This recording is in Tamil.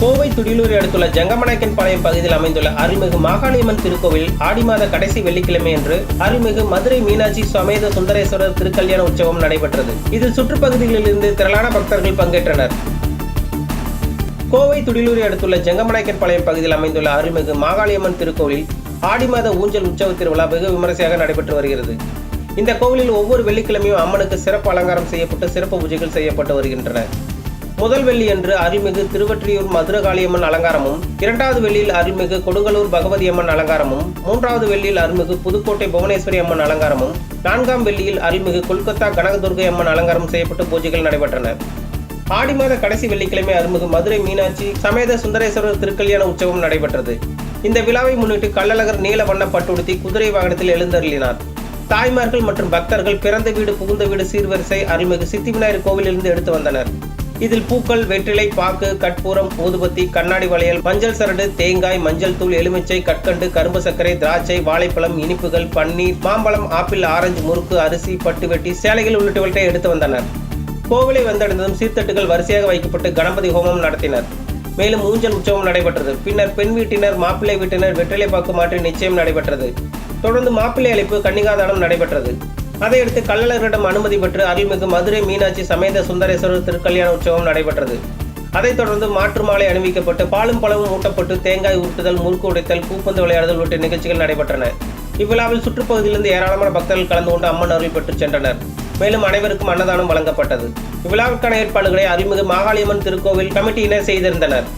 கோவை துடிலூரை அடுத்துள்ள ஜங்கமநாயக்கன் பாளையம் பகுதியில் அமைந்துள்ள அருள்மிகு மாகாளியம்மன் திருக்கோவில் ஆடி மாத கடைசி வெள்ளிக்கிழமை அன்று அருள்மிகு மதுரை மீனாட்சி சமேத சுந்தரேஸ்வரர் திருக்கல்யாண உற்சவம் நடைபெற்றது. இதில் சுற்றுப்பகுதிகளிலிருந்து திரளான பக்தர்கள் பங்கேற்றனர். கோவை துடிலூரை அடுத்துள்ள ஜங்கமநாயக்கன் பாளையம் பகுதியில் அமைந்துள்ள அருள்மிகு மாகாளியம்மன் திருக்கோவில் ஆடி மாத ஊஞ்சல் உற்சவ திருவிழா வெகு விமரிசையாக நடைபெற்று வருகிறது. இந்த கோவிலில் ஒவ்வொரு வெள்ளிக்கிழமையும் அம்மனுக்கு சிறப்பு அலங்காரம் செய்யப்பட்டு சிறப்பு பூஜைகள் செய்யப்பட்டு வருகின்றன. முதல் வெள்ளி அன்று அருள்மிகு திருவற்றியூர் மதுரகாளியம்மன் அலங்காரமும் இரண்டாவது வெள்ளியில் அருள்மிகு கொடுங்கலூர் பகவதி அம்மன் அலங்காரமும் மூன்றாவது வெள்ளியில் அருள்மிகு புதுக்கோட்டை புவனேஸ்வரி அம்மன் அலங்காரமும் நான்காம் வெள்ளியில் அருள்மிகு கொல்கத்தா கனகதுர்கை அம்மன் அலங்காரம் செய்யப்பட்டு பூஜைகள் நடைபெற்றன. ஆடி மாத கடைசி வெள்ளிக்கிழமை அருள்மிகு மதுரை மீனாட்சி சமேத சுந்தரேஸ்வரர் திருக்கல்யாண உற்சவம் நடைபெற்றது. இந்த விழாவை முன்னிட்டு கள்ளழகர் நீல வண்ண பட்டுடுத்தி குதிரை வாகனத்தில் எழுந்தருளினார். தாய்மார்கள் மற்றும் பக்தர்கள் பிறந்த வீடு புகுந்த வீடு சீர்வரிசை அருள்மிகு சித்தி விநாயகர் கோவிலிருந்து எடுத்து வந்தனர். இதில் பூக்கள் வெற்றிலை பாக்கு கற்பூரம் ஊதுபத்தி கண்ணாடி வளையல் மஞ்சள் சரடு தேங்காய் மஞ்சள் தூள் எலுமிச்சை கற்கண்டு கரும்பு சர்க்கரை திராட்சை வாழைப்பழம் இனிப்புகள் பன்னீர் மாம்பழம் ஆப்பிள் ஆரஞ்சு முறுக்கு அரிசி பட்டு வெட்டி சேலைகள் உள்ளிட்டவற்றை எடுத்து வந்தனர். கோவிலை வந்தடைந்ததும் சீர்தட்டுகள் வரிசையாக வைக்கப்பட்டு கணபதி ஹோமம் நடத்தினர். மேலும் ஊஞ்சல் உற்சவம் நடைபெற்றது. பின்னர் பெண் வீட்டினர் மாப்பிள்ளை வீட்டினர் வெற்றிலை பாக்கு மாற்றி நிச்சயம் நடைபெற்றது. தொடர்ந்து மாப்பிள்ளை அழைப்பு கன்னிகாதானம் நடைபெற்றது. அதையடுத்து கள்ளழகரிடம் அனுமதி பெற்று அருள்மிகு மதுரை மீனாட்சி சமேத சுந்தரேஸ்வரர் திருக்கல்யாண உற்சவம் நடைபெற்றது. அதைத் தொடர்ந்து மாற்று மாலை அணிவிக்கப்பட்டு பாலும் பழமும் ஊட்டப்பட்டு தேங்காய் ஊட்டுதல் முறுக்கு உடைத்தல் பூப்பந்து விளையாடுதல் உள்ளிட்ட நிகழ்ச்சிகள் நடைபெற்றன. இவ்விழாவில் சுற்றுப்பகுதியிலிருந்து ஏராளமான பக்தர்கள் கலந்து கொண்டு அம்மன் அருள் பெற்று சென்றனர். மேலும் அனைவருக்கும் அன்னதானம் வழங்கப்பட்டது. இவ்விழாவிற்கான ஏற்பாடுகளை அருள்மிகு மாகாளியம்மன் திருக்கோவில் கமிட்டியினர் செய்திருந்தனர்.